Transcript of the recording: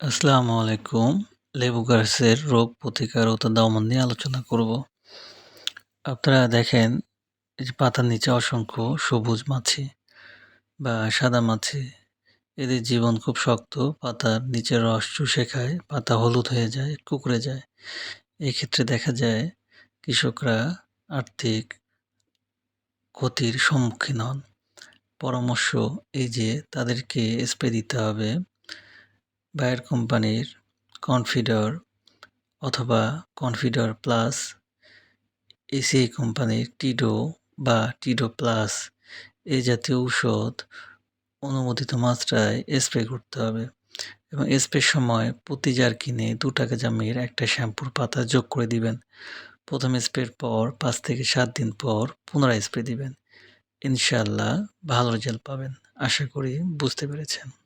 আসসালামু আলাইকুম। লেবু গাছের রোগ প্রতিকার ও দমন নিয়ে আলোচনা করব। আপনারা দেখেন, এই যে পাতার নিচে অসংখ্য সবুজ মাছি বা সাদা মাছি, এদের জীবন খুব শক্ত, পাতার নিচের রস চুষে খায়, পাতা হলুদ হয়ে যায়, কুকড়ে যায় এক্ষেত্রে দেখা যায়, কৃষকরা আর্থিক ক্ষতির সম্মুখীন হন পরামর্শ এই যে তাদেরকে স্প্রে দিতে হবে বায়ার কোম্পানির কনফিডর অথবা কনফিডর প্লাস এসিআই কোম্পানির টিডো বা টিডো প্লাস এই জাতীয় ঔষধ অনুমোদিত মাত্রায় স্প্রে করতে হবে। এবং স্প্রের সময় প্রতি জার কিনে দু টাকা জামের একটা শ্যাম্পুর পাতা যোগ করে দিবেন। প্রথম স্প্রের পর পাঁচ থেকে সাত দিন পর পুনরায় স্প্রে দিবেন। ইনশাল্লাহ ভালো রেজাল্ট পাবেন। আশা করি বুঝতে পেরেছেন।